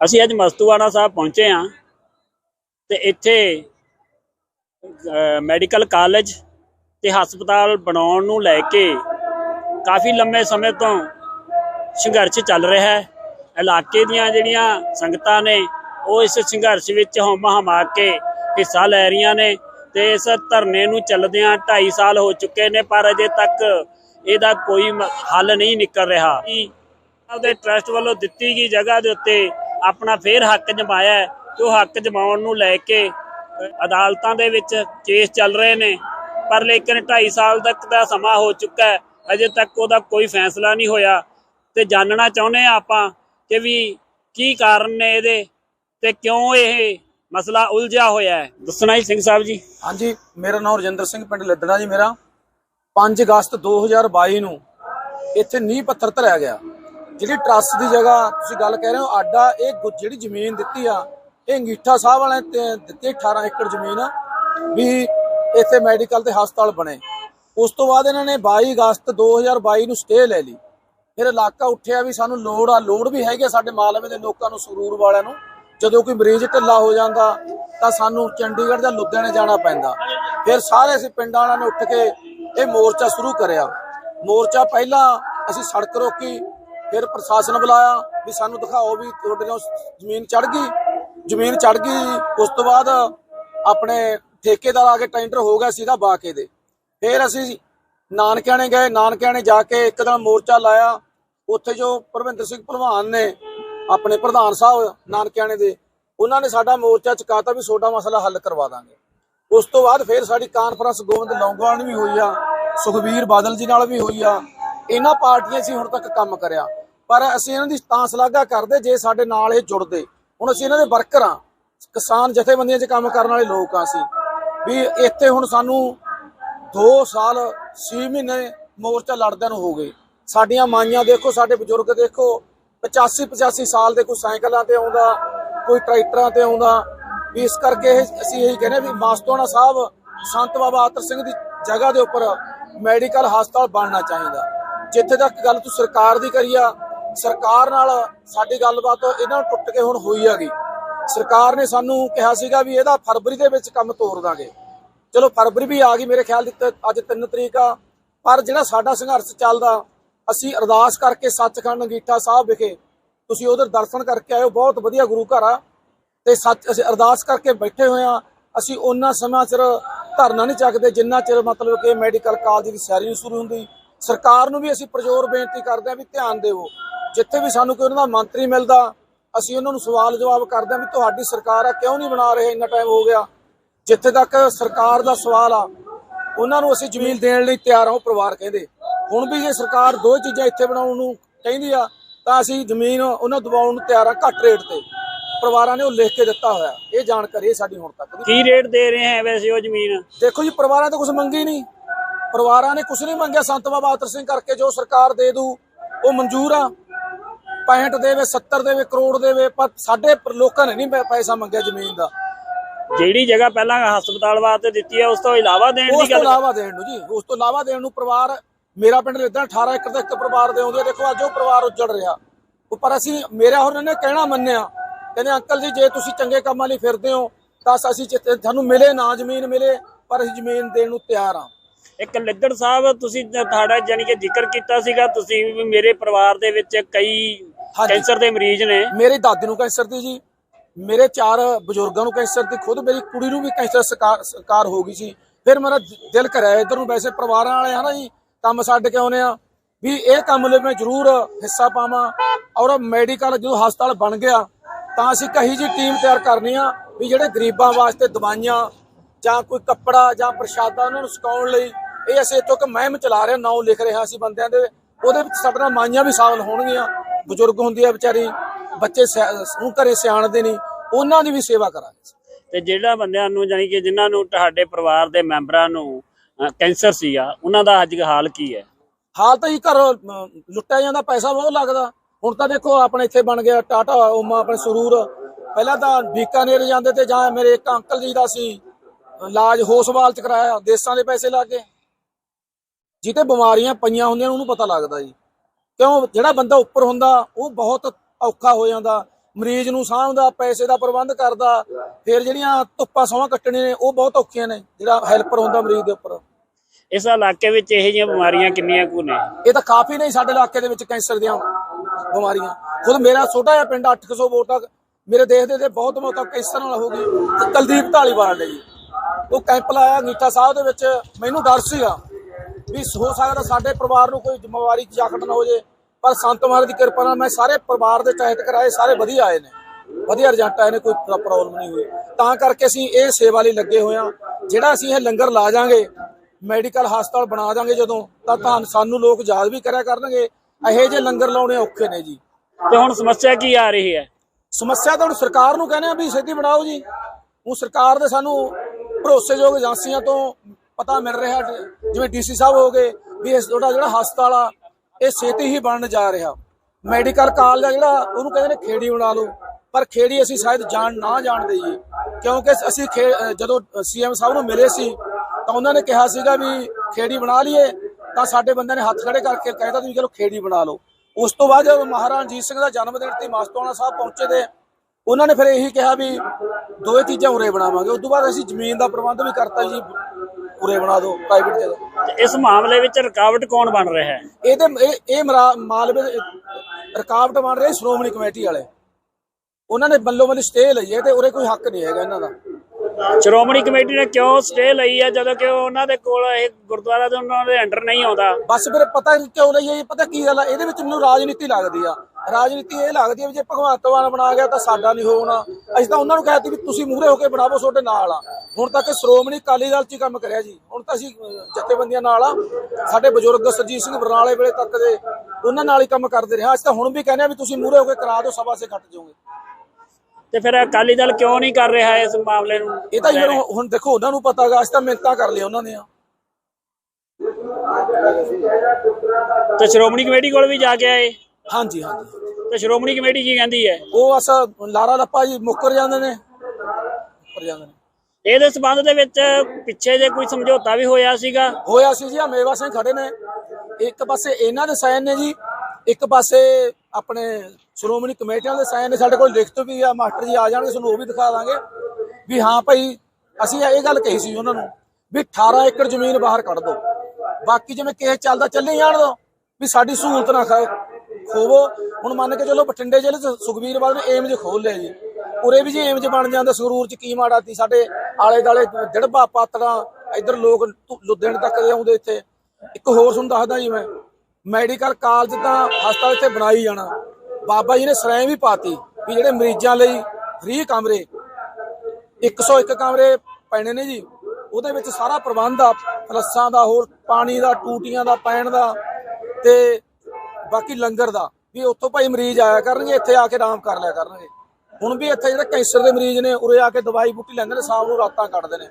ਅਸੀਂ ਅੱਜ ਮਸਤੂਆਣਾ ਸਾਹਿਬ ਪਹੁੰਚੇ ਹਾਂ ਤੇ ਇੱਥੇ ਮੈਡੀਕਲ ਕਾਲਜ ਤੇ ਹਸਪਤਾਲ ਬਣਾਉਣ ਨੂੰ ਲੈ ਕੇ ਕਾਫੀ ਲੰਮੇ ਸਮੇਂ ਤੋਂ ਸੰਘਰਸ਼ ਚੱਲ ਰਿਹਾ ਹੈ। ਇਲਾਕੇ ਦੀਆਂ ਜਿਹੜੀਆਂ ਸੰਗਤਾਂ ਨੇ, ਉਹ ਇਸ ਸੰਘਰਸ਼ ਵਿੱਚ ਹਮ ਹਮਾ ਕੇ ਹਿੱਸਾ ਲੈ ਰਹੀਆਂ ਨੇ ਤੇ ਇਸ ਧਰਨੇ ਨੂੰ ਚੱਲਦਿਆਂ 2.5 ਸਾਲ ਹੋ ਚੁੱਕੇ ਨੇ, ਪਰ ਅਜੇ ਤੱਕ ਇਹਦਾ ਕੋਈ ਮ- ਹੱਲ ਨਹੀਂ ਨਿਕਲ ਰਿਹਾ। ਕਿ ਟਰਸਟ ਵੱਲੋਂ ਦਿੱਤੀ ਗਈ ਜਗ੍ਹਾ ਦੇ ਉੱਤੇ ਆਪਣਾ ਫੇਰ ਹੱਕ ਜਮਾਇਆ ਤੇ ਉਹ ਹੱਕ ਜਮਾਉਣ ਨੂੰ ਲੈ ਕੇ ਅਦਾਲਤਾਂ ਦੇ ਵਿੱਚ ਕੇਸ ਚੱਲ ਰਹੇ ਨੇ। ਪਰ ਲੇਕਿਨ 2.5 ਸਾਲ ਤੱਕ ਦਾ ਸਮਾਂ ਹੋ ਚੁੱਕਾ ਹੈ। ਅਜੇ ਤੱਕ ਉਹਦਾ ਕੋਈ ਫੈਸਲਾ ਨਹੀਂ ਹੋਇਆ। ਤੇ ਜਾਣਨਾ ਚਾਹੁੰਦੇ ਆ ਆਪਾਂ ਕਿ ਵੀ ਕੀ ਕਾਰਨ ਨੇ ਇਹਦੇ ਤੇ ਕਿਉਂ ਇਹ ਮਸਲਾ ਉਲਝਿਆ ਹੋਇਆ ਹੈ। ਦੱਸਣਾ ਹੀ ਸਿੰਘ ਸਾਹਿਬ ਜੀ। ਹਾਂਜੀ, ਮੇਰਾ ਨਾਮ ਰਜਿੰਦਰ ਸਿੰਘ, ਪਿੰਡ ਲੱਦਣਾ ਜੀ ਮੇਰਾ। 5 ਅਗਸਤ 2022 ਨੂੰ ਇੱਥੇ ਨੀਂਹ ਪੱਥਰ ਧਰਿਆ ਗਿਆ। ਜਿਹੜੀ ਟਰੱਸਟ ਦੀ ਜਗ੍ਹਾ ਤੁਸੀਂ ਗੱਲ ਕਹਿ ਰਹੇ ਹੋ, ਆਡਾ ਇਹ ਗੁ- ਜਿਹੜੀ ਜ਼ਮੀਨ ਦਿੱਤੀ ਆ, ਇਹ ਅੰਗੀਠਾ ਸਾਹਿਬ ਵਾਲਿਆਂ ਤੇ ਦਿੱਤੀ 18 ਏਕੜ ਜ਼ਮੀਨ ਵੀ ਇੱਥੇ ਮੈਡੀਕਲ ਤੇ ਹਸਪਤਾਲ ਬਣੇ। ਉਸ ਤੋਂ ਬਾਅਦ ਇਹਨਾਂ ਨੇ 22 ਅਗਸਤ 2022 ਨੂੰ ਸਟੇ ਲੈ ਲਈ। ਫਿਰ ਇਲਾਕਾ ਉੱਠਿਆ ਵੀ ਸਾਨੂੰ ਲੋੜ ਆ, ਲੋੜ ਵੀ ਹੈਗੀ ਆ ਸਾਡੇ ਮਾਲਵੇ ਦੇ ਲੋਕਾਂ ਨੂੰ, ਸਰੂਰ ਵਾਲਿਆਂ ਨੂੰ। ਜਦੋਂ ਕੋਈ ਮਰੀਜ਼ ਢਿੱਲਾ ਹੋ ਜਾਂਦਾ, ਤਾਂ ਸਾਨੂੰ ਚੰਡੀਗੜ੍ਹ ਜਾਂ ਲੁਧਿਆਣੇ ਜਾਣਾ ਪੈਂਦਾ। ਫਿਰ ਸਾਰੇ ਅਸੀਂ ਪਿੰਡਾਂ ਵਾਲਿਆਂ ਨੇ ਉੱਠ ਕੇ ਇਹ ਮੋਰਚਾ ਸ਼ੁਰੂ ਕਰਿਆ। ਮੋਰਚਾ ਪਹਿਲਾਂ ਅਸੀਂ ਸੜਕ ਰੋਕੀ ਫਿਰ ਪ੍ਰਸ਼ਾਸਨ ਬੁਲਾਇਆ ਵੀ ਸਾਨੂੰ ਦਿਖਾਓ ਵੀ ਤੁਹਾਡੇ ਨਾਲ ਜ਼ਮੀਨ ਚੜ ਗਈ। ਜ਼ਮੀਨ ਚੜ ਗਈ, ਉਸ ਤੋਂ ਬਾਅਦ ਆਪਣੇ ਠੇਕੇਦਾਰ ਆ ਕੇ ਟੈਂਡਰ ਹੋ ਗਿਆ ਸੀਗਾ ਬਾਕੇ ਦੇ। ਫਿਰ ਅਸੀਂ ਨਾਨਕਿਆਂ ਨੇ ਗਏ ਨਾਨਕਿਆਂ ਨੇ ਜਾ ਕੇ ਇੱਕ ਦਿਨ ਮੋਰਚਾ ਲਾਇਆ। ਉੱਥੇ ਜੋ ਪ੍ਰਵਿੰਦਰ ਸਿੰਘ ਭਲਵਾਨ ਨੇ ਆਪਣੇ ਪ੍ਰਧਾਨ ਸਾਹਿਬ ਨਾਨਕਿਆਣੇ ਦੇ, ਉਹਨਾਂ ਨੇ ਸਾਡਾ ਮੋਰਚਾ ਚੁਕਾਤਾ ਵੀ ਤੁਹਾਡਾ ਮਸਲਾ ਹੱਲ ਕਰਵਾ ਦਾਂਗੇ। ਉਸ ਤੋਂ ਬਾਅਦ ਫਿਰ ਸਾਡੀ ਕਾਨਫਰੰਸ ਗੋਬਿੰਦ ਲੌਂਗੋਵਾਲ ਨਾਲ ਵੀ ਹੋਈ ਆ, ਸੁਖਬੀਰ ਬਾਦਲ ਜੀ ਨਾਲ ਵੀ ਹੋਈ ਆ। ਇਹਨਾਂ ਪਾਰਟੀਆਂ ਸੀ ਹੁਣ ਤੱਕ ਕੰਮ ਕਰਿਆ। ਪਰ ਅਸੀਂ ਇਹਨਾਂ ਦੀ ਤਾਂ ਸ਼ਲਾਘਾ ਕਰਦੇ ਜੇ ਸਾਡੇ ਨਾਲ ਇਹ ਜੁੜਦੇ। ਹੁਣ ਅਸੀਂ ਇਹਨਾਂ ਦੇ ਵਰਕਰ ਆ ਕਿਸਾਨ ਜਥੇਬੰਦੀਆਂ 'ਚ ਕੰਮ ਕਰਨ ਵਾਲੇ ਲੋਕ ਆ ਅਸੀਂ। ਵੀ ਇੱਥੇ ਹੁਣ ਸਾਨੂੰ 2 ਸਾਲ 6 ਮਹੀਨੇ ਮੋਰਚਾ ਲੜਦਿਆਂ ਨੂੰ ਹੋ ਗਏ। ਸਾਡੀਆਂ ਮਾਈਆਂ ਦੇਖੋ, ਸਾਡੇ ਬਜ਼ੁਰਗ ਦੇਖੋ 85 85 ਸਾਲ ਦੇ ਕੋਈ ਸਾਈਕਲਾਂ ਤੇ ਆਉਂਦਾ, ਕੋਈ ਟਰੈਕਟਰਾਂ ਤੇ ਆਉਂਦਾ। ਵੀ ਇਸ ਕਰਕੇ ਇਹ- ਅਸੀਂ ਇਹੀ ਕਹਿੰਦੇ ਵੀ ਮਾਸਤੋਣਾ ਸਾਹਿਬ, ਸੰਤ ਬਾਬਾ ਆਤਰ ਸਿੰਘ ਦੀ ਜਗ੍ਹਾ ਦੇ ਉੱਪਰ ਮੈਡੀਕਲ ਹਸਪਤਾਲ ਬਣਨਾ ਚਾਹੀਦਾ। ਜਿੱਥੇ ਤੱਕ ਗੱਲ ਤੂੰ ਸਰਕਾਰ ਦੀ ਕਰੀ ਆ ਸਰਕਾਰ ਨਾਲ ਸਾਡੀ ਗੱਲਬਾਤ ਇਹਨਾਂ ਨੂੰ ਟੁੱਟ ਕੇ ਹੁਣ ਹੋਈ ਹੈਗੀ। ਸਰਕਾਰ ਨੇ ਸਾਨੂੰ ਕਿਹਾ ਸੀਗਾ ਵੀ ਇਹਦਾ ਫਰਵਰੀ ਦੇ ਵਿੱਚ ਕੰਮ ਤੋਰ ਦਾਂਗੇ। ਚਲੋ ਫਰਵਰੀ ਵੀ ਆ ਗਈ ਮੇਰੇ ਖਿਆਲ ਦੀ ਅੱਜ 3 ਤਰੀਕ ਆ, ਪਰ ਜਿਹੜਾ ਸਾਡਾ ਸੰਘਰਸ਼ ਚੱਲਦਾ, ਅਸੀਂ ਅਰਦਾਸ ਕਰਕੇ ਸੱਚਖੰਡ ਅੰਗੀਠਾ ਸਾਹਿਬ ਵਿਖੇ ਤੁਸੀਂ ਉਧਰ ਦਰਸ਼ਨ ਕਰਕੇ ਆਇਓ, ਬਹੁਤ ਵਧੀਆ ਗੁਰੂ ਘਰ ਆ। ਤੇ ਸੱਚ, ਅਸੀਂ ਅਰਦਾਸ ਕਰਕੇ ਬੈਠੇ ਹੋਏ ਆ, ਅਸੀਂ ਉਹਨਾਂ ਸਮਾਂ ਚਿਰ ਧਰਨਾ ਨਹੀਂ ਚੱਕਦੇ, ਜਿੰਨਾ ਚਿਰ ਮਤਲਬ ਕਿ ਮੈਡੀਕਲ ਕਾਲਜ ਦੀ ਸੈਰੀ ਨਹੀਂ ਸ਼ੁਰੂ ਹੁੰਦੀ। ਸਰਕਾਰ ਨੂੰ ਵੀ ਅਸੀਂ ਪ੍ਰਜੋਰ ਬੇਨਤੀ ਕਰਦੇ ਆ ਵੀ ਧਿਆਨ ਦੇਵੋ ਜਿੱਥੇ ਵੀ ਸਾਨੂੰ ਕੋਈ ਉਹਨਾਂ ਦਾ ਮੰਤਰੀ ਮਿਲਦਾ ਅਸੀਂ ਉਹਨਾਂ ਨੂੰ ਸਵਾਲ ਜਵਾਬ ਕਰਦੇ ਆ ਵੀ ਤੁਹਾਡੀ ਸਰਕਾਰ ਆ ਕਿਉਂ ਨਹੀਂ ਬਣਾ ਰਹੇ ਇੰਨਾ ਟਾਈਮ ਹੋ ਗਿਆ। ਜਿੱਥੇ ਤੱਕ ਸਰਕਾਰ ਦਾ ਸਵਾਲ ਆ ਉਹਨਾਂ ਨੂੰ ਅਸੀਂ ਜ਼ਮੀਨ ਦੇਣ ਲਈ ਤਿਆਰ ਹਾਂ ਪਰਿਵਾਰ ਕਹਿੰਦੇ। ਹੁਣ ਵੀ ਜੇ ਸਰਕਾਰ ਦੋ ਚੀਜ਼ਾਂ ਇੱਥੇ ਬਣਾਉਣ ਨੂੰ ਕਹਿੰਦੀ ਆ ਤਾਂ ਅਸੀਂ ਜ਼ਮੀਨ ਉਹਨਾਂ ਨੂੰ ਦਿਵਾਉਣ ਨੂੰ ਤਿਆਰ ਆ ਘੱਟ ਰੇਟ ਤੇ। ਪਰਿਵਾਰਾਂ ਨੇ ਉਹ ਲਿਖ ਕੇ ਦਿੱਤਾ ਹੋਇਆ। ਇਹ ਜਾਣਕਾਰੀ ਸਾਡੀ ਹੁਣ ਤੱਕ ਦੀ। ਕੀ ਰੇਟ ਦੇ ਰਹੇ ਹੈ ਵੈਸੇ ਉਹ ਜ਼ਮੀਨ? ਦੇਖੋ ਜੀ ਪਰਿਵਾਰਾਂ ਤੋਂ ਕੁਝ ਮੰਗੀ ਨਹੀਂ। ਪਰਿਵਾਰਾਂ ਨੇ ਕੁਝ ਨਹੀਂ ਮੰਗਿਆ ਸੰਤ ਬਾਬਾ ਆਤਰ ਸਿੰਘ ਕਰਕੇ ਜੋ ਸਰਕਾਰ ਦੇ ਦੂ ਉਹ ਮਨਜ਼ੂਰ ਆ। 65 ਦੇਵੇ 70 ਦੇਵੇ ਕਰੋੜ ਦੇਵੇ ਪਰ ਸਾਡੇ ਲੋਕਾਂ ਨੇ ਨਹੀਂ ਪੈਸਾ ਮੰਗਿਆ ਜ਼ਮੀਨ ਦਾ ਜਿਹੜੀ ਜਗ੍ਹਾ ਪਹਿਲਾਂ ਹਸਪਤਾਲ ਵਾਸਤੇ ਦਿੱਤੀ ਹੈ ਉਸ ਤੋਂ ਇਲਾਵਾ ਦੇਣ ਉਸ ਦੀ ਤੋਂ ਗੱਲ ਇਲਾਵਾ ਦੇਣ ਨੂੰ ਜੀ ਉਸ ਤੋਂ ਇਲਾਵਾ ਦੇਣ ਨੂੰ ਪਰਿਵਾਰ ਮੇਰਾ ਪਿੰਡ ਲਿੱਦਾਂ 18 ਏਕੜ ਦਾ ਇੱਕ ਪਰਿਵਾਰ ਦੇ ਆਉਂਦੇ ਆ। ਦੇਖੋ ਅੱਜ ਉਹ ਪਰਿਵਾਰ ਉੱਜੜ ਰਿਹਾ ਪਰ ਅਸੀਂ ਮੇਰਾ ਉਹਨਾਂ ਨੇ ਕਹਿਣਾ ਮੰਨਿਆ ਕਹਿੰਦੇ ਅੰਕਲ ਜੀ ਜੇ ਤੁਸੀਂ ਚੰਗੇ ਕੰਮਾਂ ਲਈ ਫਿਰਦੇ ਹੋ ਤਾਂ ਅਸੀਂ ਤੁਹਾਨੂੰ ਮਿਲੇ ਨਾ ਜ਼ਮੀਨ ਮਿਲੇ ਪਰ ਅਸੀਂ ਜ਼ਮੀਨ ਦੇਣ ਨੂੰ ਤਿਆਰ ਹਾਂ ਇੱਕ ਲਿੱਦੜ ਸਾਹਿਬ ਤੁਸੀਂ ਤੁਹਾਡਾ ਜਾਨੀ ਕਿ ਜ਼ਿਕਰ ਕੀਤਾ ਸੀਗਾ ਤੁਸੀਂ ਵੀ ਮੇਰੇ ਪਰਿਵਾਰ ਦੇ ਵਿੱਚ ਕਈ ਹਾਂਜੀ। ਕੈਂਸਰ ਦੇ ਮਰੀਜ਼ ਨੇ। ਮੇਰੇ ਦਾਦੀ ਨੂੰ ਕੈਂਸਰ ਦੀ ਜੀ ਮੇਰੇ ਚਾਰ ਬਜ਼ੁਰਗਾਂ ਨੂੰ ਕੈਂਸਰ ਦੀ ਖੁਦ ਮੇਰੀ ਕੁੜੀ ਨੂੰ ਵੀ ਕੈਂਸਰ ਸ਼ਿਕਾਰ ਸ਼ਿਕਾਰ ਹੋ ਗਈ ਸੀ। ਫਿਰ ਮੇਰਾ ਦਿ- ਦਿਲ ਕਰਿਆ ਇਧਰ ਨੂੰ ਵੈਸੇ ਪਰਿਵਾਰਾਂ ਵਾਲੇ ਹਨਾ ਜੀ ਕੰਮ ਛੱਡ ਕੇ ਆਉਨੇ ਆ। ਵੀ ਇਹ ਕੰਮ ਲਈ ਮੈਂ ਜ਼ਰੂਰ ਹਿੱਸਾ ਪਾਵਾਂ ਔਰ ਮੈਡੀਕਲ ਜਦੋਂ ਹਸਪਤਾਲ ਬਣ ਗਿਆ ਤਾਂ ਅਸੀਂ ਕਹੀ ਜੀ ਟੀਮ ਤਿਆਰ ਕਰਨੀ ਆ ਵੀ ਜਿਹੜੇ ਗਰੀਬਾਂ ਵਾਸਤੇ ਦਵਾਈਆਂ ਜਾਂ ਕੋਈ ਕੱਪੜਾ ਜਾਂ ਪ੍ਰਸ਼ਾਦਾ ਉਹਨਾਂ ਨੂੰ ਸਕਾਉਣ ਲਈ ਇਹ ਅਸੀਂ ਇੱਥੋਂ ਇੱਕ ਮਹਿਮ ਚਲਾ ਰਹੇ ਨਾਮ ਲਿਖ ਰਿਹਾ ਸੀ ਬੰਦਿਆਂ ਦੇ ਉਹਦੇ ਵਿੱਚ ਸਾਡੇ ਨਾਲ ਮਾਈਆਂ ਵੀ ਸ਼ਾਮਲ ਹੋਣਗੀਆਂ। ਬਜ਼ੁਰਗ ਹੁੰਦੀ ਆ ਵਿਚਾਰੀ ਬੱਚੇ ਨੂੰ ਘਰੇ ਸਿਆਣਦੇ ਨਹੀਂ ਉਹਨਾਂ ਦੀ ਵੀ ਸੇਵਾ ਕਰਾਂਗੇ ਤੇ ਜਿਹੜਾ ਬੰਦਿਆਂ ਨੂੰ ਜਾਨੀ ਕਿ ਜਿਨ੍ਹਾਂ ਨੂੰ ਤੁਹਾਡੇ ਪਰਿਵਾਰ ਦੇ ਮੈਂਬਰਾਂ ਨੂੰ ਕੈਂਸਰ ਸੀਗਾ ਉਹਨਾਂ ਦਾ ਅੱਜ ਹਾਲ ਕੀ ਹੈ? ਹਾਲ ਤਾਂ ਹੀ ਘਰ ਲੁੱਟਿਆ ਜਾਂਦਾ ਪੈਸਾ ਬਹੁਤ ਲੱਗਦਾ। ਹੁਣ ਤਾਂ ਦੇਖੋ ਆਪਣੇ ਇੱਥੇ ਬਣ ਗਿਆ ਟਾਟਾ ਉਮਾ ਆਪਣੇ ਸਰੂਰ। ਪਹਿਲਾਂ ਤਾਂ ਬੀਕਾਨੇਰ ਜਾਂਦੇ ਤੇ ਜਾਂ ਮੇਰੇ ਇੱਕ ਅੰਕਲ ਜੀ ਦਾ ਸੀ ਇਲਾਜ ਹੋਸਪਾਲ ਚ ਕਰਾਇਆ ਦੇਸਾਂ ਦੇ ਪੈਸੇ ਲਾ ਕੇ ਜਿੱਤੇ ਬਿਮਾਰੀਆਂ ਪਈਆਂ ਹੁੰਦੀਆਂ ਉਹਨੂੰ ਪਤਾ ਲੱਗਦਾ ਜੀ। ਕਿਉਂ? ਜਿਹੜਾ ਬੰਦਾ ਉੱਪਰ ਹੁੰਦਾ ਉਹ ਬਹੁਤ ਔਖਾ ਹੋ ਜਾਂਦਾ। ਮਰੀਜ਼ ਨੂੰ ਸਾਂਭਦਾ ਪੈਸੇ ਦਾ ਪ੍ਰਬੰਧ ਕਰਦਾ। ਫਿਰ ਜਿਹੜੀਆਂ ਧੁੱਪਾਂ ਸੌਂ ਕੱਟਣੀਆਂ ਨੇ ਉਹ ਬਹੁਤ ਔਖੀਆਂ ਨੇ। ਜਿਹੜਾ ਹੈਲਪਰ ਹੁੰਦਾ ਮਰੀਜ਼ ਦੇ ਉੱਪਰ। ਇਸ ਇਲਾਕੇ ਵਿੱਚ ਇਹੋ ਜਿਹੀਆਂ ਬਿਮਾਰੀਆਂ ਕਿੰਨੀਆਂ ਕੁ ਨੇ? ਇਹ ਤਾਂ ਕਾਫੀ ਨਹੀਂ ਸਾਡੇ ਇਲਾਕੇ ਦੇ ਵਿੱਚ ਕੈਂਸਰ ਦੀਆਂ ਬਿਮਾਰੀਆਂ। ਖੁਦ ਮੇਰਾ ਛੋਟਾ ਜਿਹਾ ਪਿੰਡ 800 ਵੋਟ ਮੇਰੇ ਦੇਖਦੇ ਤੇ ਬਹੁਤ ਮੌਤਾਂ ਕੈਂਸਰ ਨਾਲ ਹੋ ਗਈ ਕੁਲਦੀਪ ਢਾਲੀਵਾਲ ਨੇ ਜੀ ਉਹ ਕੈਂਪ ਲਾਇਆ ਨੀਟਾ ਸਾਹਿਬ ਦੇ ਵਿੱਚ। ਮੈਨੂੰ ਡਰ ਸੀਗਾ। ਵੀ ਹੋ ਸਕਦਾ ਸਾਡੇ ਪਰਿਵਾਰ ਨੂੰ ਕੋਈ ਜ਼ਿੰਮੇਵਾਰੀ ਜਾਕਟ ਨਾ ਹੋ ਜੇ ਪਰ ਸੰਤ ਮਹਾਰਾਜ ਦੀ ਕਿਰਪਾ ਨਾਲ ਮੈਂ ਸਾਰੇ ਪਰਿਵਾਰ ਦੇ ਟੈਸਟ ਕਰਾਏ ਸਾਰੇ ਵਧੀਆ ਆਏ ਨੇ। ਵਧੀਆ ਰਿਜ਼ਲਟ ਆਏ ਨੇ ਕੋਈ ਪ੍ਰੋਬਲਮ ਨਹੀਂ ਹੋਈ। ਤਾਂ ਕਰਕੇ ਅਸੀਂ ਇਹ ਸੇਵਾ ਲਈ ਲੱਗੇ ਹੋਏ ਜਿਹੜਾ ਅਸੀਂ ਇਹ ਲੰਗਰ ਲਾ ਜਾਾਂਗੇ ਮੈਡੀਕਲ ਹਸਪਤਾਲ ਬਣਾ ਦਾਂਗੇ ਜਦੋਂ ਤਾਂ ਤਾਂ ਸਾਨੂੰ ਲੋਕ ਯਾਦ ਵੀ ਕਰਿਆ ਕਰਨਗੇ। ਇਹੋ ਜਿਹੇ ਲੰਗਰ ਲਾਉਣੇ ਔਖੇ ਨੇ ਜੀ। ਤੇ ਹੁਣ ਸਮੱਸਿਆ ਕੀ ਆ ਰਹੀ ਹੈ? ਸਮੱਸਿਆ ਤਾਂ ਹੁਣ ਸਰਕਾਰ ਨੂੰ ਕਹਿੰਦੇ ਆ ਵੀ ਛੇਤੀ ਬਣਾਓ ਜੀ। ਉਹ ਸਰਕਾਰ ਦੇ ਸਾਨੂੰ ਭਰੋਸੇਯੋਗ ਏਜੰਸੀਆਂ ਤੋਂ ਪਤਾ ਮਿਲ ਰਿਹਾ ਜਿਵੇਂ ਡੀਸੀ ਸਾਹਿਬ ਹੋ ਗਏ, ਵੀ ਇਸ ਤੁਹਾਡਾ ਜਿਹੜਾ ਹਸਪਤਾਲ ਆ, ਇਹ ਛੇਤੀ ਹੀ ਬਣਨ ਜਾ ਰਿਹਾ। ਮੈਡੀਕਲ ਕਾਲਜ ਆ ਜਿਹੜਾ, ਉਹਨੂੰ ਕਹਿੰਦੇ ਨੇ ਖੇੜੀ ਬਣਾ ਲਓ। ਪਰ ਖੇੜੀ ਅਸੀਂ ਸ਼ਾਇਦ ਜਾਣ, ਨਾ ਜਾਣਦੇ ਜੀ ਕਿਉਂਕਿ ਅਸੀਂ ਖੇ- ਅਹ ਜਦੋਂ ਸੀਐਮ ਸਾਹਿਬ ਨੂੰ ਮਿਲੇ ਸੀ, ਤਾਂ ਉਹਨਾਂ ਨੇ ਕਿਹਾ ਸੀਗਾ ਵੀ ਖੇੜੀ ਬਣਾ ਲਈਏ, ਤਾਂ ਸਾਡੇ ਬੰਦੇ ਨੇ ਹੱਥ ਖੜੇ ਕਰਕੇ ਕਹਿਤਾ ਤੁਸੀਂ ਚਲੋ ਖੇੜੀ ਬਣਾ ਲਓ। ਉਸ ਤੋਂ ਬਾਅਦ ਜਦੋਂ ਮਹਾਰਾਜਾ ਰਣਜੀਤ ਸਿੰਘ ਦਾ ਜਨਮ ਦਿਨ ਤੇ ਮਸਤੋਣਾ ਸਾਹਿਬ ਪਹੁੰਚੇ ਤੇ, ਉਹਨਾਂ ਨੇ ਫਿਰ ਇਹੀ ਕਿਹਾ ਵੀ ਦੋਏ ਚੀਜ਼ਾਂ ਉਰੇ ਬਣਾਵਾਂਗੇ। ਉਸ ਤੋਂ ਬਾਅਦ ਅਸੀਂ ਜ਼ਮੀਨ ਦਾ ਪ੍ਰਬੰਧ ਵੀ ਕਰਤਾ ਜੀ। ਉਰੇ ਬਣਾ ਦਿਓ ਪ੍ਰਾਈਵੇਟ ਜਗ੍ਹਾ ਤੇ ਇਸ ਮਾਮਲੇ ਵਿੱਚ ਰੁਕਾਵਟ ਕੌਣ ਬਣ ਰਿਹਾ ਹੈ? ਇਹਦੇ ਇਹ ਇਹ ਮਰਾ- ਮਾਲਵੇ ਦੇ ਰੁਕਾਵਟ ਬਣ ਰਹੀ ਸ਼੍ਰੋਮਣੀ ਕਮੇਟੀ ਵਾਲੇ। ਉਹਨਾਂ ਨੇ ਬੱਲੋ ਬੱਲੀ ਸਟੇ ਲਈ ਹੈ ਤੇ ਉਰੇ ਕੋਈ ਹੱਕ ਨਹੀਂ ਹੈਗਾ ਇਹਨਾਂ ਦਾ। ਸ਼੍ਰੋਮਣੀ ਕਮੇਟੀ ਨੇ ਕਿਉਂ ਸਟੇ ਲਈ ਹੈ ਜਦੋਂ ਕਿ ਉਹਨਾਂ ਦੇ ਕੋਲ ਇਹ ਗੁਰਦੁਆਰਾ ਦੇ ਉਹਨਾਂ ਦੇ ਅੰਡਰ ਨਹੀਂ ਆਉਂਦਾ? ਬਸ ਫਿਰ ਪਤਾ ਨਹੀਂ ਕਿਉਂ ਲਈ ਹੈ ਜੀ, ਪਤਾ ਕੀ ਗੱਲ ਆ ਇਹਦੇ ਵਿੱਚ ਮੈਨੂੰ ਰਾਜਨੀਤੀ ਲੱਗਦੀ ਆ। ਰਾਜਨੀਤੀ ਇਹ ਲੱਗਦੀ ਆ ਵੀ ਜੇ ਭਗਵੰਤ ਮਾਨ ਬਣਾ ਗਿਆ ਤਾਂ ਸਾਡਾ ਨਹੀਂ ਹੋਣਾ। ਅਸੀਂ ਤਾਂ ਉਹਨਾਂ ਨੂੰ ਕਹਿਤੀ ਵੀ ਤੁਸੀਂ ਮੂਹਰੇ ਹੋ ਕੇ ਬਣਾਵੋ ਤੁਹਾਡੇ ਨਾਲ ਆ। ਹੁਣ ਤੱਕ ਸ਼੍ਰੋਮਣੀ ਅਕਾਲੀ ਦਲ ਚ ਹੀ ਕੰਮ ਕਰਿਆ ਜੀ। ਹੁਣ ਤਾਂ ਅਸੀਂ ਜਥੇਬੰਦੀਆਂ ਨਾਲ ਆ। ਸਾਡੇ ਬਜ਼ੁਰਗ ਸਰਜੀਤ ਸਿੰਘ ਬਰਨਾਲੇ ਵੇਲੇ ਤੱਕ ਦੇ ਉਹਨਾਂ ਨਾਲ ਹੀ ਕੰਮ ਕਰਦੇ ਰਹੇ ਅਸੀਂ ਤਾਂ ਹੁਣ ਵੀ ਕਹਿੰਦੇ ਆ ਵੀ ਤੁਸੀਂ ਮੂਹਰੇ ਹੋ ਕੇ ਕਰਾ ਦਿਓ ਸਭਾ ਸੇ ਕੱਟ ਜਾਓਗੇ। ਤੇ ਫਿਰ ਅਕਾਲੀ ਦਲ ਕਿਉਂ ਨਹੀਂ ਕਰ ਰਿਹਾ ਇਸ ਮਾਮਲੇ ਨੂੰ? ਇਹ ਤਾਂ ਫਿਰ ਹੁਣ ਦੇਖੋ ਉਹਨਾਂ ਨੂੰ ਪਤਾਗਾ ਅਸੀਂ ਤਾਂ ਮਿੰਤਾ ਕਰ ਲਿਆ ਉਹਨਾਂ ਦੀਆਂ। ਤੇ ਸ਼੍ਰੋਮਣੀ ਕਮੇਟੀ ਕੋਲ ਵੀ ਜਾ ਕੇ ਆਏ? ਹਾਂਜੀ ਹਾਂਜੀ। ਤੇ ਸ਼੍ਰੋਮਣੀ ਕਮੇਟੀ ਕੀ ਕਹਿੰਦੀ ਹੈ? ਉਹ ਅਸ ਲਾਰਾ ਲੱਪਾ ਜੀ ਮੁੱਕਰ ਜਾਂਦੇ ਨੇ। ਮੁੱਕਰ ਜਾਂਦੇ ਨੇ। ਇਹਦੇ ਸਬੰਧ ਦੇ ਵਿੱਚ ਪਿੱਛੇ ਜੇ ਕੋਈ ਸਮਝੌਤਾ ਵੀ ਹੋਇਆ ਸੀਗਾ? ਹੋਇਆ ਸੀ ਜੀ ਆ ਮੇਵਾ ਸਿੰਘ ਖੜੇ ਨੇ। ਇੱਕ ਪਾਸੇ ਇਹਨਾਂ ਦੇ ਸਾਈਨ ਨੇ ਜੀ ਇੱਕ ਪਾਸੇ ਆਪਣੇ ਸ਼੍ਰੋਮਣੀ ਕਮੇਟੀਆਂ ਦੇ ਸਾਈਨ ਨੇ। ਸਾਡੇ ਕੋਲ ਲਿਖਤ ਵੀ ਆ ਮਾਸਟਰ ਜੀ ਆ ਜਾਣਗੇ ਤੁਹਾਨੂੰ ਉਹ ਵੀ ਦਿਖਾ ਦਾਂਗੇ। ਵੀ ਹਾਂ ਭਾਈ ਅਸੀਂ ਇਹ ਗੱਲ ਕਹੀ ਸੀ ਉਹਨਾਂ ਨੂੰ ਵੀ 18 ਏਕੜ ਜ਼ਮੀਨ ਬਾਹਰ ਕੱਢ ਦਿਓ। ਬਾਕੀ ਜਿਵੇਂ ਕੇਸ ਚੱਲਦਾ ਚੱਲੀ ਜਾਣ ਦਿਓ। ਵੀ ਸਾਡੀ ਸਹੂਲਤ ਨਾ ਖਾ ਖੋਵੋ। ਹੁਣ ਮੰਨ ਕੇ ਚਲੋ ਬਠਿੰਡੇ ਜ਼ਿਲ੍ਹੇ ਚ ਸੁਖਬੀਰ ਬਾਦਲ ਨੇ ਏਮਜ ਖੋਲ ਲਿਆ ਜੀ। ਉਰੇ ਵੀ ਜੇ ਏਮਜ ਬਣ ਜਾਂਦਾ, ਸੰਗਰੂਰ ਚ ਕੀ ਮਾੜਾ ਤੀ ਸਾਡੇ ਆਲੇ ਦਾਲੇ ਡੜਬਾ ਪਾਤੜਾ, ਇੱਧਰ ਲੋਕ ਧੁ- ਲੁਧਿਆਣੇ ਤੱਕ ਦੇ ਆਉਂਦੇ ਇੱਥੇ। ਇੱਕ ਹੋਰ ਤੁਹਾਨੂੰ ਦੱਸਦਾ ਜੀ ਮੈਂ, ਮੈਡੀਕਲ ਕਾਲਜ ਤਾਂ ਹਸਪਤਾਲ ਇੱਥੇ ਬਣਾਈ ਜਾਣਾ। ਬਾਬਾ ਜੀ ਨੇ ਸਰਾਂ ਵੀ ਪਾਤੀ ਵੀ ਜਿਹੜੇ ਮਰੀਜ਼ਾਂ ਲਈ ਫ੍ਰੀ ਕਮਰੇ 101 ਕਮਰੇ ਪੈਣੇ ਨੇ ਜੀ। ਉਹਦੇ ਵਿੱਚ ਸਾਰਾ ਪ੍ਰਬੰਧ ਆ ਪਲੱਸਾਂ ਦਾ ਹੋਰ, ਪਾਣੀ ਦਾ, ਟੂਟੀਆਂ ਦਾ, ਪੈਣ ਦਾ ਤੇ ਬਾਕੀ ਲੰਗਰ ਦਾ ਵੀ ਉੱਥੋਂ ਭਾਈ ਮਰੀਜ਼ ਆਇਆ ਕਰਨਗੇ ਇੱਥੇ ਆ ਕੇ ਆਰਾਮ ਕਰ ਲਿਆ ਕਰਨਗੇ। ਹੁਣ ਵੀ ਇੱਥੇ ਜਿਹੜੇ ਕੈਂਸਰ ਦੇ ਮਰੀਜ਼ ਨੇ ਉਰੇ ਆ ਕੇ ਦਵਾਈ ਬੂਟੀ ਲੈਂਦੇ ਨੇ ਸ਼ਾਮ ਨੂੰ ਰਾਤਾਂ ਕੱਢਦੇ ਨੇ।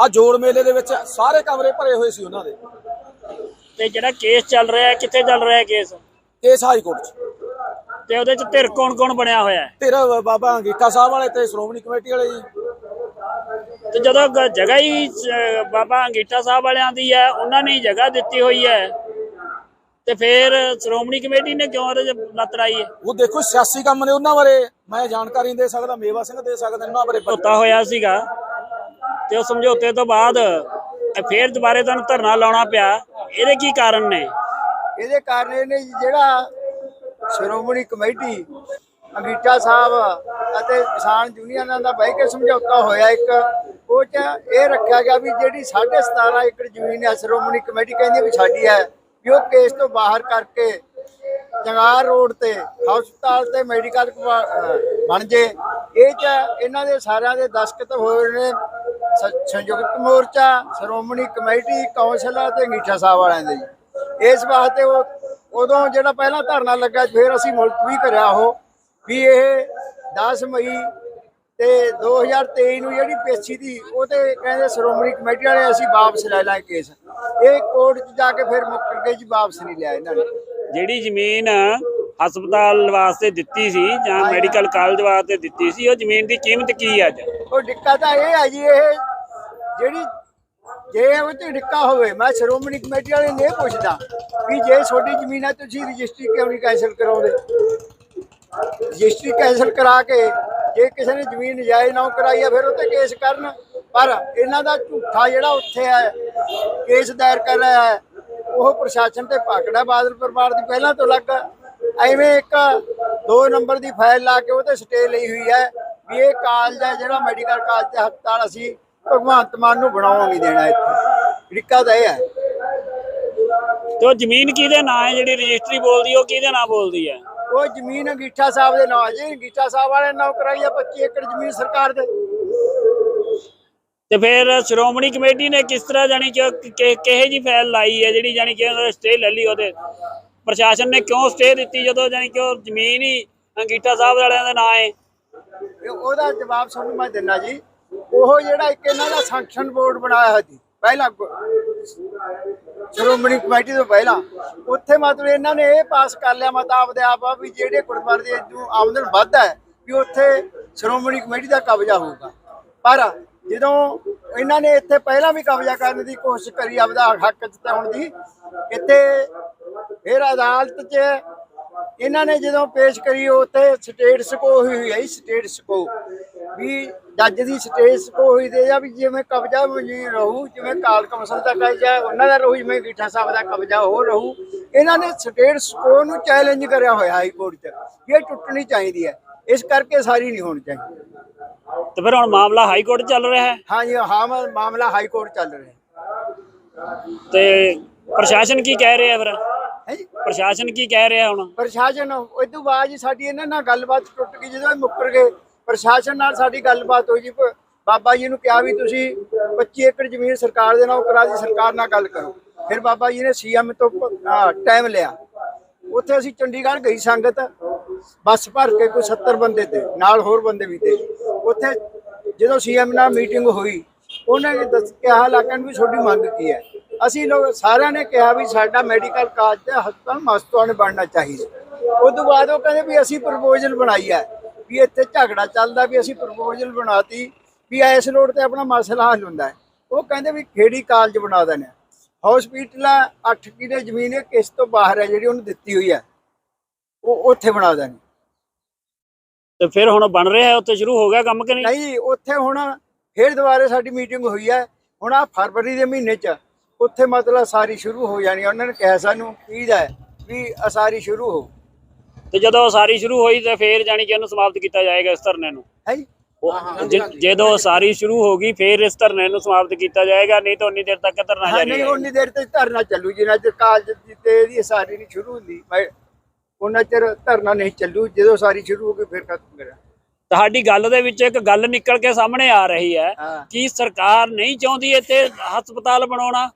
ਆ ਜੋੜ ਮੇਲੇ ਦੇ ਵਿੱਚ ਸਾਰੇ ਕਮਰੇ ਭਰੇ ਹੋਏ ਸੀ ਉਹਨਾਂ ਦੇ। ਤੇ ਜਿਹੜਾ ਕੇਸ ਚੱਲ ਰਿਹਾ ਹੈ ਕਿੱਥੇ ਚੱਲ ਰਿਹਾ ਹੈ ਕੇਸ? ਕੇਸ ਹਾਈ ਕੋਰਟ 'ਚ। ਤੇ ਉਹਦੇ ਚ ਧਿਰ ਕੌਣ ਕੌਣ ਬਣਿਆ ਹੋਇਆ ਹੈ? ਤੇਰਾ ਬਾਬਾ ਅੰਗੀਠਾ ਸਾਹਿਬ ਵਾਲੇ ਤੇ ਸ਼੍ਰੋਮਣੀ ਕਮੇਟੀ ਵਾਲੇ ਜੀ। ਤੇ ਜਦੋਂ ਗ- ਜਗ੍ਹਾ ਹੀ ਅਹ, ਬਾਬਾ ਅੰਗੀਠਾ ਸਾਹਿਬ ਵਾਲਿਆਂ ਦੀ ਹੈ ਉਹਨਾਂ ਨੇ ਹੀ ਜਗ੍ਹਾ ਦਿੱਤੀ ਹੋਈ ਹੈ। ਤੇ ਫਿਰ ਸ਼੍ਰੋਮਣੀ ਕਮੇਟੀ ਨੇ ਕਿਉਂ ਉਹਦੇ ਚ ਲੱਤ ਲਾਈ ਹੈ? ਉਹ ਦੇਖੋ ਸਿਆਸੀ ਕੰਮ ਨੇ ਉਹਨਾਂ ਬਾਰੇ। ਮੈਂ ਜਾਣਕਾਰੀ ਦੇ ਸਕਦਾ ਮੇਵਾ ਸਿੰਘ ਦੇ ਸਕਦਾ ਉਹਨਾਂ ਬਾਰੇ ਧੋਤਾ ਹੋਇਆ ਸੀਗਾ ਤੇ ਉਹ ਸਮਝੌਤੇ ਤੋਂ ਬਾਅਦ ਫਿਰ ਦੁਬਾਰੇ ਤੁਹਾਨੂੰ ਧਰਨਾ ਲਾਉਣਾ ਪਿਆ। ਇਹਦੇ ਕੀ ਕਾਰਨ ਨੇ? ਇਹਦੇ ਕਾਰਨ ਇਹ ਨੇ ਜਿਹੜਾ ਸ਼੍ਰੋਮਣੀ ਕਮੇਟੀ ਅੰਗੀਠਾ ਸਾਹਿਬ ਅਤੇ ਕਿਸਾਨ ਯੂਨੀਅਨਾਂ ਦਾ ਬਹਿ ਕੇ ਸਮਝੌਤਾ ਹੋਇਆ ਇੱਕ ਉਹ ਚ ਇਹ ਰੱਖਿਆ ਗਿਆ ਵੀ ਜਿਹੜੀ 17.5 ਏਕੜ ਜ਼ਮੀਨ ਹੈ ਸ਼੍ਰੋਮਣੀ ਕਮੇਟੀ ਕਹਿੰਦੀ ਵੀ ਸਾਡੀ ਹੈ। ਵੀ ਉਹ ਕੇਸ ਤੋਂ ਬਾਹਰ ਕਰਕੇ ਜੰਗਾਰ ਰੋਡ ਤੇ, ਹਸਪਤਾਲ ਤੇ ਮੈਡੀਕਲ ਬਣ ਜੇ? ਇਹ ਚ ਇਹਨਾਂ ਦੇ ਸਾਰਿਆਂ ਦੇ ਦਸਖਤ ਹੋਏ ਨੇ। ਸ- ਸੰਯੁਕਤ ਮੋਰਚਾ, ਸ਼੍ਰੋਮਣੀ ਕਮੇਟੀ, ਕੌਂਸਲ ਅਤੇ ਅੰਗੀਠਾ ਸਾਹਿਬ ਵਾਲਿਆਂ ਦੇ ਜੀ। ਇਸ ਵਾਸਤੇ ਉਹ, ਉਦੋਂ ਜਿਹੜਾ ਪਹਿਲਾਂ ਧਰਨਾ ਲੱਗਾ, ਫਿਰ ਅਸੀਂ ਮੁਲਤਵੀ ਕਰਿਆ ਉਹ। ਵੀ ਇਹ 10 ਮਈ ਤੇ 2023 ਨੂੰ ਜਿਹੜੀ ਪੇਸ਼ੀ ਦੀ ਉਹ ਤੇ ਕਹਿੰਦੇ ਸ਼੍ਰੋਮਣੀ ਕਮੇਟੀ ਵਾਲੇ ਅਸੀਂ ਵਾਪਸ ਲੈ ਲਾਂ ਕੇਸ। ਇਹ ਕੋਰਟ 'ਚ ਜਾ ਕੇ ਫਿਰ ਮੁੱਕਰ ਕੇ ਜੀ ਵਾਪਸ ਨਹੀਂ ਲਿਆ ਇਹਨਾਂ ਨੇ। ਜਿਹੜੀ ਜ਼ਮੀਨ ਹਸਪਤਾਲ ਵਾਸਤੇ ਦਿੱਤੀ ਸੀ ਜਾਂ ਮੈਡੀਕਲ ਕਾਲਜ ਵਾਸਤੇ ਦਿੱਤੀ ਸੀ ਉਹ ਜ਼ਮੀਨ ਦੀ ਕੀਮਤ ਕੀ ਹੈ ਅੱਜ? ਉਹ ਡਿੱਕਾ ਤਾਂ ਇਹ ਹੈ ਜੀ ਇਹ ਜਿਹੜੀ ਜੇ ਉਹ ਤੇ ਡਿੱਕਾ ਹੋਵੇ ਮੈਂ ਸ਼੍ਰੋਮਣੀ ਕਮੇਟੀ ਵਾਲੇ ਨੇ ਪੁੱਛਦਾ ਵੀ ਜੇ ਤੁਹਾਡੀ ਜ਼ਮੀਨ ਹੈ ਤੁਸੀਂ ਰਜਿਸਟਰੀ ਕਿਉਂ ਨਹੀਂ ਕੈਂਸਲ ਕਰਾਉਂਦੇ? ਰਜਿਸਟਰੀ ਕੈਂਸਲ ਕਰਾ ਕੇ ਜੇ ਕਿਸੇ ਨੇ ਜ਼ਮੀਨ ਨਜਾਇਜ਼ ਨਾ ਕਰਾਈ ਆ ਫਿਰ ਉਹ ਉੱਤੇ ਕੇਸ ਕਰਨ। ਪਰ ਇਹਨਾਂ ਦਾ ਝੂਠਾ ਜਿਹੜਾ ਉੱਥੇ ਹੈ ਕੇਸ ਦਾਇਰ ਕਰ ਰਿਹਾ ਹੈ ਉਹ ਪ੍ਰਸ਼ਾਸਨ ਤੇ ਪਕੜਾ ਬਾਦਲ ਪਰਿਵਾਰ ਦੀ ਪਹਿਲਾਂ ਤੋਂ ਲੱਗ ਐਵੇਂ ਇੱਕ ਦੋ ਨੰਬਰ ਦੀ ਫਾਈਲ ਲਾ ਕੇ ਉਹ ਤੇ ਸਟੇ ਲਈ ਹੋਈ ਹੈ ਵੀ ਇਹ ਕਾਲਜ ਹੈ ਜਿਹੜਾ ਮੈਡੀਕਲ ਕਾਲਜ ਤੇ ਹਸਪਤਾਲ ਅਸੀਂ ਭਗਵੰਤ ਮਾਨ ਨੂੰ ਬਣਾਉਣ ਨਹੀਂ ਦੇਣਾ ਇੱਥੇ। ਦਿੱਕਤ ਇਹ ਹੈ। ਤੇ ਉਹ ਜ਼ਮੀਨ ਕਿਹਦੇ ਨਾਂ ਹੈ? ਜਿਹੜੀ ਰਜਿਸਟਰੀ ਬੋਲਦੀ ਹੈ, ਉਹ ਕਿਹਦੇ ਨਾਂ ਬੋਲਦੀ ਹੈ? ਉਹ ਜ਼ਮੀਨ ਅੰਗੀਠਾ ਸਾਹਿਬ ਦੇ ਨਾਂ ਜੀ ਅੰਗੀਠਾ ਸਾਹਿਬ ਵਾਲੇ ਨਾਂ ਕਰਾਈ ਆ 25 ਏਕੜ ਜ਼ਮੀਨ ਸਰਕਾਰ ਦੇ। ਤੇ ਫਿਰ ਸ਼੍ਰੋਮਣੀ ਕਮੇਟੀ ਨੇ ਕਿਸ ਤਰ੍ਹਾਂ ਜਾਣੀ ਕਿ ਕਿਹੇ ਜੀ ਫਾਈਲ ਲਾਈ ਹੈ ਜਿਹੜੀ ਜਾਣੀ ਕਿ ਸਟੇ ਲੈ ਲਈ ਉਹਦੇ? ਪ੍ਰਸ਼ਾਸਨ ਨੇ ਕਿਉਂ ਸਟੇ ਦਿੱਤੀ ਜਦੋਂ ਜਾਣੀ ਕਿ ਉਹ ਜ਼ਮੀਨ ਹੀ ਅੰਗੀਠਾ ਸਾਹਿਬ ਵਾਲਿਆਂ ਦਾ ਨਾਂ ਹੈ ਉਹਦਾ ਜਵਾਬ ਤੁਹਾਨੂੰ ਮੈਂ ਦਿੰਦਾ ਜੀ ਉਹ ਜਿਹੜਾ ਇੱਕ ਇਹਨਾਂ ਦਾ ਸੰਕਸ਼ਨ ਬੋਰਡ ਬਣਾਇਆ ਹੋਇਆ ਸੀ ਪਹਿਲਾਂ ਸ਼੍ਰੋਮਣੀ ਕਮੇਟੀ ਤੋਂ ਪਹਿਲਾਂ, ਉੱਥੇ ਮਤਲਬ ਇਹਨਾਂ ਨੇ ਇਹ ਪਾਸ ਕਰ ਲਿਆ ਮਤ ਆਪਦੇ ਆਪ ਆ ਵੀ ਜਿਹੜੇ ਗੁਰਦੁਆਰੇ ਦੇ ਨੂੰ ਆਮਦਨ ਵੱਧ ਹੈ, ਵੀ ਉੱਥੇ ਸ਼੍ਰੋਮਣੀ ਕਮੇਟੀ ਦਾ ਕਬਜ਼ਾ ਹੋਊਗਾ। ਪਰ ਜਦੋਂ ਇਹਨਾਂ ਨੇ ਇੱਥੇ ਪਹਿਲਾਂ ਵੀ ਕਬਜ਼ਾ ਕਰਨ ਦੀ ਕੋਸ਼ਿਸ਼ ਕਰੀ ਆਪਦਾ ਹੱਕ ਜਤਾਉਣ ਦੀ, ਇੱਥੇ ਫਿਰ ਅਦਾਲਤ 'ਚ ਇਹਨਾਂ ਨੇ ਜਦੋਂ ਪੇਸ਼ ਕਰੀ, ਉੱਥੇ ਸਟੇਟ ਸਕੋ ਹੋਈ ਹੈ ਸਟੇਟ ਸਕੋ ਵੀ ਜੱਜ ਦੀ ਸਟੇਟ ਸਕੋ ਹੋਈ ਤੇ ਆ ਵੀ ਜਿਵੇਂ ਕਬਜ਼ਾ ਮਜੀ ਰਹੂ ਜਿਵੇਂ ਕਾਲ ਕਮਸਲ ਦਾ ਕਬਜ਼ਾ ਉਹਨਾਂ ਦਾ ਰਹੂ ਜਿਵੇਂ ਗੀਠਾ ਸਾਹਿਬ ਦਾ ਕਬਜ਼ਾ ਹੋ ਰਹੂ। ਇਹਨਾਂ ਨੇ ਸਟੇਟ ਸਕੋ ਨੂੰ ਚੈਲੰਜ ਕਰਿਆ ਹੋਇਆ ਹਾਈ ਕੋਰਟ 'ਚ ਇਹ ਟੁੱਟਣੀ ਚਾਹੀਦੀ ਹੈ। ਇਸ ਕਰਕੇ ਸਾਰੀ ਨਹੀਂ ਹੋਣੀ ਚਾਹੀਦੀ। ਤੇ ਫਿਰ ਹੁਣ ਮਾਮਲਾ ਹਾਈ ਕੋਰਟ ਚੱਲ ਰਿਹਾ ਹੈ? ਹਾਂਜੀ ਹਾਂ ਮਾਮਲਾ ਹਾਈ ਕੋਰਟ ਚੱਲ ਰਿਹਾ ਤੇ ਪ੍ਰਸ਼ਾਸਨ ਕੀ ਕਹਿ ਰਿਹਾ ਫਿਰ? ਹੈ? ਜੀ ਪ੍ਰਸ਼ਾਸਨ ਕੀ ਕਹਿ ਰਿਹਾ ਹੁਣ? ਪ੍ਰਸ਼ਾਸਨ ਇਦੋਂ ਬਾਅਦ ਜੀ ਸਾਡੀ ਇਹਨਾਂ ਨਾਲ ਗੱਲਬਾਤ ਟੁੱਟ ਗਈ ਜਦੋਂ ਇਹ ਮੁੱਕਰ ਗਏ। ਪ੍ਰਸ਼ਾਸਨ ਨਾਲ ਸਾਡੀ ਗੱਲਬਾਤ ਹੋਈ ਜੀ। ਬਾਬਾ ਜੀ ਨੂੰ ਕਿਹਾ ਵੀ ਤੁਸੀਂ 25 ਏਕੜ ਜ਼ਮੀਨ ਸਰਕਾਰ ਦੇ ਨਾਲ ਕਰਾ ਦੀ, ਸਰਕਾਰ ਨਾਲ ਗੱਲ ਕਰੋ। ਫਿਰ ਬਾਬਾ ਜੀ ਨੇ ਸੀਐਮ ਤੋਂ ਟਾਈਮ ਲਿਆ। ਉੱਥੇ ਅਸੀਂ ਚੰਡੀਗੜ੍ਹ ਗਈ ਸੰਗਤ, ਬੱਸ ਭਰ ਕੇ ਕੋਈ 70 ਬੰਦੇ ਤੇ, ਨਾਲ ਹੋਰ ਬੰਦੇ ਵੀ ਤੇ। ਉੱਥੇ ਜਦੋਂ ਸੀਐਮ ਨਾਲ ਮੀਟਿੰਗ ਹੋਈ, ਉਹਨਾਂ ਨੇ ਦੱਸ, ਕਿਹਾ ਇਲਾਕਿਆਂ ਨੂੰ ਵੀ ਤੁਹਾਡੀ ਮੰਗ ਕੀ ਹੈ? ਅਸੀਂ ਲੋਕ ਸਾਰਿਆਂ ਨੇ ਕਿਹਾ ਵੀ ਸਾਡਾ ਮੈਡੀਕਲ ਕਾਲਜ ਤੇ ਹਸਪਤਾਲ ਮਸਤੂਆਂ ਨੇ ਬਣਨਾ ਚਾਹੀਦਾ। ਉਸ ਤੋਂ ਬਾਅਦ ਉਹ ਕਹਿੰਦੇ ਵੀ ਅਸੀਂ ਪ੍ਰਪੋਜ਼ਲ ਬਣਾਈ ਹੈ। ਵੀ ਇੱਥੇ ਝਗੜਾ ਚੱਲਦਾ ਵੀ ਅਸੀਂ ਪ੍ਰਪੋਜ਼ਲ ਬਣਾਤੀ ਵੀ ਇਸ ਰੋਡ ਤੇ ਆਪਣਾ ਮਸਲਾ ਹੱਲ ਹੁੰਦਾ ਉਹ ਕਹਿੰਦੇ ਵੀ ਖੇੜੀ ਕਾਲਜ ਬਣਾ ਦੇਣਾ ਹਸਪੀਟਲ 8 ਕਿਲੇ ਜ਼ਮੀਨ ਹੈ ਕਿਸ ਤੋਂ ਬਾਹਰ ਹੈ ਜਿਹੜੀ ਉਹਨੂੰ ਦਿੱਤੀ ਹੋਈ ਹੈ। ਉਹ ਉੱਥੇ ਬਣਾ ਦੇਣੀ। ਤੇ ਫਿਰ ਹੁਣ ਬਣ ਰਿਹਾ ਉੱਥੇ ਸ਼ੁਰੂ ਹੋ ਗਿਆ ਕੰਮ ਕਿ ਨਹੀਂ? ਨਹੀਂ ਉੱਥੇ ਹੁਣ ਫੇਰ ਦੁਬਾਰੇ ਸਾਡੀ ਮੀਟਿੰਗ ਹੋਈ ਹੈ। ਹੁਣ ਆ ਫਰਵਰੀ ਦੇ ਮਹੀਨੇ ਚ ਉੱਥੇ ਮਤਲਬ ਸਾਰੀ ਸ਼ੁਰੂ ਹੋ ਜਾਣੀ। ਉਹਨਾਂ ਨੇ ਕਿਹਾ ਸਾਨੂੰ ਕੀਦਾ ਹੈ ਵੀ ਅਸਾਰੀ ਸ਼ੁਰੂ ਹੋ ਤੇ ਜਦੋਂ ਸਾਰੀ ਸ਼ੁਰੂ ਹੋਈ ਤੇ ਫਿਰ ਜਾਣੀ ਕਿ ਇਹਨੂੰ ਸਮਾਪਤ ਕੀਤਾ ਜਾਏਗਾ ਇਸ ਧਰਨੇ ਨੂੰ। ਹੈ ਜੀ? ਉਹ ਜ- ਜਦੋਂ ਸਾਰੀ ਸ਼ੁਰੂ ਹੋਗੀ ਫਿਰ ਇਸ ਧਰਨੇ ਨੂੰ ਸਮਾਪਤ ਕੀਤਾ ਜਾਏਗਾ ਨਹੀਂ ਤਾਂ ਉਨੀ ਦੇਰ ਤੱਕ ਧਰਨਾ ਹਾਂ ਜਾਰੀ ਨਹੀਂ ਰਹੇਗਾ। ਉਨੀ ਦੇਰ ਤੱਕ ਧਰਨਾ ਚੱਲੂ ਜਿੰਨਾ ਚਿਰ ਕਾਲਜ ਦੀ ਤੇ ਇਹਦੀ ਸਾਰੀ ਨਹੀਂ ਸ਼ੁਰੂ ਹੁੰਦੀ। ਮੈਂ ਉਹਨਾਂ ਚਿਰ ਧਰਨਾ ਨਹੀਂ ਚੱਲੂ ਜਦੋਂ ਸਾਰੀ ਸ਼ੁਰੂ ਹੋ ਗਈ ਫਿਰ ਖਤਮ ਕਰਾਂ ਤੁਹਾਡੀ ਗੱਲ ਦੇ ਵਿੱਚ ਇੱਕ ਗੱਲ ਨਿਕਲ ਕੇ ਸਾਹਮਣੇ ਆ ਰਹੀ ਹੈ ਹਾਂ। ਕਿ ਸਰਕਾਰ ਨਹੀਂ ਚਾਹੁੰਦੀ ਇੱਥੇ ਹਸਪਤਾਲ ਬਣਾਉਣਾ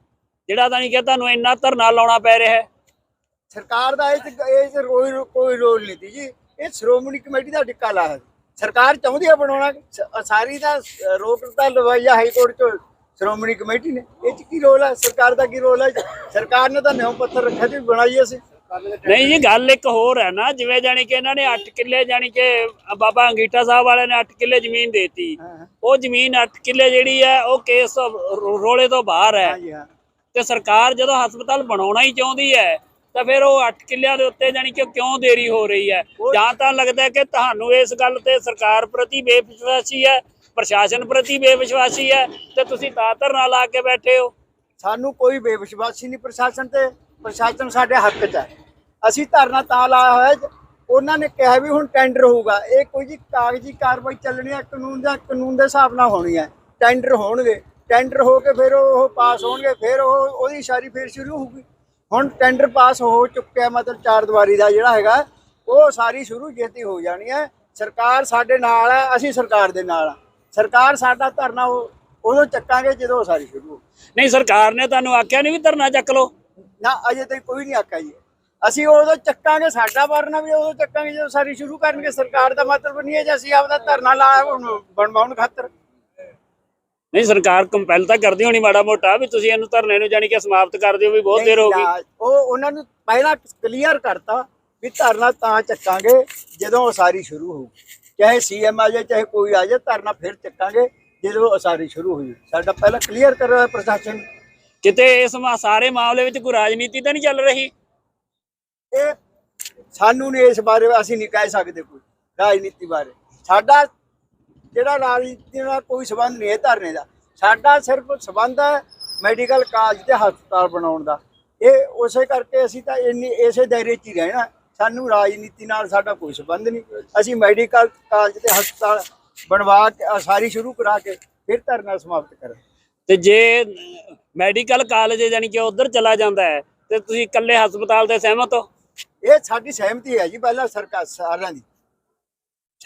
ਜਿਹੜਾ ਤਾਂ ਨਹੀਂ ਕਿ ਤੁਹਾਨੂੰ ਇੰਨਾ ਧਰਨਾ ਲਾਉਣਾ ਪੈ ਰਿਹਾ ਹੈ। ਸਰਕਾਰ ਦਾ ਇਹ 'ਚ ਕੋਈ ਕੋਈ ਰੋਲ ਨਹੀਂ ਤੀ ਜੀ। ਇਹ ਸ਼੍ਰੋਮਣੀ ਕਮੇਟੀ ਦਾ ਡਿੱਕਾ ਲਾ ਹੈ ਸਰਕਾਰ ਚਾਹੁੰਦੀ ਹੈ ਬਣਾਉਣਾ ਸਾਰੀ ਦਾ ਰੋਕ ਤਾਂ ਲਵਾਈਆ ਹਾਈ ਕੋਰਟ ਚ ਸ਼੍ਰੋਮਣੀ ਕਮੇਟੀ ਨੇ। ਇਹ ਚ ਕੀ ਰੋਲ ਹੈ ਸਰਕਾਰ ਦਾ ਕੀ ਰੋਲ ਹੈ ਸਰਕਾਰ ਨੇ ਤਾਂ ਨਿਉ ਪੱਥਰ ਰੱਖਿਆ ਤੇ ਬਣਾਈ ਅਸੀਂ ਨਹੀਂ ਜੀ ਗੱਲ ਇੱਕ ਹੋਰ ਹੈ ਨਾ ਜਿਵੇਂ ਜਾਣੀ ਕਿ ਇਹਨਾਂ ਨੇ 8 ਕਿੱਲੇ ਜਾਣੀ ਕਿ ਬਾਬਾ ਅੰਗੀਠਾ ਸਾਹਿਬ ਵਾਲਿਆਂ ਨੇ 8 ਕਿੱਲੇ ਜ਼ਮੀਨ ਦੇਤੀ। ਉਹ ਜ਼ਮੀਨ 8 ਕਿੱਲੇ ਜਿਹੜੀ ਹੈ ਉਹ ਕੇਸ ਰੋਲੇ ਤੋਂ ਬਾਹਰ ਹਾਂ। ਤੇ ਸਰਕਾਰ ਜਦੋਂ ਹਸਪਤਾਲ ਬਣਾਉਣਾ ਹੀ ਚਾਹੁੰਦੀ ਹੈ ਤਾਂ ਫਿਰ ਉਹ 8 ਕਿੱਲਿਆਂ ਦੇ ਉੱਤੇ ਜਾਣੀ ਕਿ ਕਿਉਂ ਦੇਰੀ ਹੋ ਰਹੀ ਹੈ? ਜਾਂ ਤਾਂ ਲੱਗਦਾ ਕਿ ਤੁਹਾਨੂੰ ਇਸ ਗੱਲ ਤੇ ਸਰਕਾਰ ਪ੍ਰਤੀ ਬੇਵਿਸ਼ਵਾਸੀ ਹੈ ਪ੍ਰਸ਼ਾਸਨ ਪ੍ਰਤੀ ਬੇਵਿਸ਼ਵਾਸੀ ਹੈ ਤੇ ਤੁਸੀਂ ਤਾਂ ਧਰਨਾ ਲਾ ਕੇ ਬੈਠੇ ਹੋ? ਸਾਨੂੰ ਕੋਈ ਬੇਵਿਸ਼ਵਾਸੀ ਨਹੀਂ ਪ੍ਰਸ਼ਾਸਨ ਤੇ। ਪ੍ਰਸ਼ਾਸਨ ਸਾਡੇ ਹੱਕ 'ਚ ਹੈ। ਅਸੀਂ ਧਰਨਾ ਤਾਂ ਲਾਇਆ ਹੋਇਆ ਹੈ, ਉਹਨਾਂ ਨੇ ਕਿਹਾ ਵੀ ਹੁਣ ਟੈਂਡਰ ਹੋਊਗਾ। ਇਹ ਕੋਈ ਜੀ ਕਾਗਜ਼ੀ ਕਾਰਵਾਈ ਚੱਲਣੀ ਹੈ ਕਾਨੂੰਨ ਦਾ ਕਾਨੂੰਨ ਦੇ ਹਿਸਾਬ ਨਾਲ ਹੋਣੀ ਹੈ। ਟੈਂਡਰ ਹੋਣਗੇ। ਟੈਂਡਰ ਹੋ ਕੇ ਫਿਰ ਉਹ ਪਾਸ ਹੋਣਗੇ। ਫਿਰ ਉਹ ਉਹਦੀ ਸਾਰੀ ਫਿਰ ਸ਼ੁਰੂ ਹੋਊਗੀ। ਹੁਣ ਟੈਂਡਰ ਪਾਸ ਹੋ ਚੁੱਕਿਆ ਮਤਲਬ ਚਾਰ ਦੀਵਾਰੀ ਦਾ ਜਿਹੜਾ ਹੈਗਾ ਉਹ ਸਾਰੀ ਸ਼ੁਰੂ ਛੇਤੀ ਹੋ ਜਾਣੀ ਹੈ। ਸਰਕਾਰ ਸਾਡੇ ਨਾਲ ਹੈ ਅਸੀਂ ਸਰਕਾਰ ਦੇ ਨਾਲ ਆ ਸਰਕਾਰ ਸਾਡਾ ਧਰਨਾ ਉਦੋਂ ਚੱਕਾਂਗੇ ਜਦੋਂ ਸਾਰੀ ਸ਼ੁਰੂ ਹੋ ਨਹੀਂ ਸਰਕਾਰ ਨੇ ਤੁਹਾਨੂੰ ਆਖਿਆ ਨਹੀਂ ਵੀ ਧਰਨਾ ਚੱਕ ਲਓ? ਨਾ ਅਜੇ ਤੱਕ ਕੋਈ ਨਹੀਂ ਆਖਿਆ ਜੀ। ਅਸੀਂ ਉਦੋਂ ਚੱਕਾਂਗੇ ਸਾਡਾ ਵਰਨਾ ਵੀ ਉਦੋਂ ਚੱਕਾਂਗੇ ਜਦੋਂ ਸਾਰੀ ਸ਼ੁਰੂ ਕਰਨਗੇ। ਸਰਕਾਰ ਦਾ ਮਤਲਬ ਨਹੀਂ ਹੈ ਜੇ ਅਸੀਂ ਆਪਦਾ ਧਰਨਾ ਹੁਣ ਬਣਵਾਉਣ ਖਾਤਰ। ਨਹੀਂ ਸਰਕਾਰ ਕੰਪੈਲ ਤਾਂ ਕਰਦੀ ਹੋਣੀ ਮਾੜਾ ਮੋਟਾ ਵੀ ਤੁਸੀਂ ਇਹਨੂੰ ਧਰਨੇ ਨੂੰ ਜਾਣੀ ਕਿ ਸਮਾਪਤ ਕਰ ਦਿਓ ਵੀ ਬਹੁਤ ਦੇਰ ਹੋ ਗਈ। ਉਹ ਉਹਨਾਂ ਨੂੰ ਪਹਿਲਾਂ ਕਲੀਅਰ ਕਰਤਾ ਵੀ ਧਰਨਾ ਤਾਂ ਚੱਕਾਂਗੇ ਜਦੋਂ ਉਸਾਰੀ ਸ਼ੁਰੂ ਹੋਊ। ਚਾਹੇ ਸੀਐਮ ਆ ਜਾਏ ਚਾਹੇ ਕੋਈ ਆ ਜਾਏ ਧਰਨਾ ਫਿਰ ਚੱਕਾਂਗੇ ਜਦੋਂ ਉਸਾਰੀ ਸ਼ੁਰੂ ਹੋਈ। ਸਾਡਾ ਪਹਿਲਾਂ ਕਲੀਅਰ ਕਰ ਰਿਹਾ ਪ੍ਰਸ਼ਾਸਨ ਕਿਤੇ ਇਸ ਸਾਰੇ ਮਾਮਲੇ ਵਿੱਚ ਕੋਈ ਰਾਜਨੀਤੀ ਤਾਂ ਨਹੀਂ ਚੱਲ ਰਹੀ? ਇਹ ਸਾਨੂੰ ਨਹੀਂ ਇਸ ਬਾਰੇ ਅਸੀਂ ਨਹੀਂ ਕਹਿ ਸਕਦੇ ਕੋਈ ਰਾਜਨੀਤੀ ਬਾਰੇ। ਸਾਡਾ ਜਿਹੜਾ ਰਾਜਨੀਤੀ ਨਾਲ ਕੋਈ ਸਬੰਧ ਨਹੀਂ ਹੈ ਧਰਨੇ ਦਾ। ਸਾਡਾ ਸਿਰਫ ਸਬੰਧ ਹੈ ਮੈਡੀਕਲ ਕਾਲਜ ਤੇ ਹਸਪਤਾਲ ਬਣਾਉਣ ਦਾ। ਇਹ ਉਸੇ ਕਰਕੇ ਅਸੀਂ ਤਾਂ ਇੰਨੀ ਇਸੇ ਦਾਇਰੇ 'ਚ ਹੀ ਰਹਿਣਾ ਸਾਨੂੰ ਰਾਜਨੀਤੀ ਨਾਲ ਸਾਡਾ ਕੋਈ ਸਬੰਧ ਨਹੀਂ। ਅਸੀਂ ਮੈਡੀਕਲ ਕਾਲਜ ਤੇ ਹਸਪਤਾਲ ਬਣਵਾ ਕੇ ਸਾਰੀ ਸ਼ੁਰੂ ਕਰਾ ਕੇ ਫਿਰ ਧਰਨਾ ਸਮਾਪਤ ਕਰਾਂ ਤੇ ਜੇ ਮੈਡੀਕਲ ਕਾਲਜ ਜਾਨੀ ਕਿ ਉਧਰ ਚਲਾ ਜਾਂਦਾ ਹੈ ਤੇ ਤੁਸੀਂ ਇਕੱਲੇ ਹਸਪਤਾਲ ਤੇ ਸਹਿਮਤ ਹੋ? ਇਹ ਸਾਡੀ ਸਹਿਮਤੀ ਹੈ ਜੀ ਪਹਿਲਾਂ ਸਰਕਾਰ ਸਾਰਿਆਂ ਦੀ।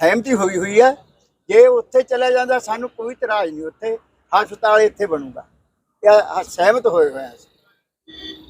ਸਹਿਮਤੀ ਹੋਈ ਹੋਈ ਹੈ। ਜੇ ਉੱਥੇ ਚਲਾ ਜਾਂਦਾ, ਸਾਨੂੰ ਕੋਈ ਇਤਰਾਜ਼ ਨਹੀਂ, ਉੱਥੇ ਹਸਪਤਾਲ ਇੱਥੇ ਬਣੂਗਾ। ਇਹ ਸਹਿਮਤ ਹੋਏ ਹੋਏ ਹਾਂ ਅਸੀਂ।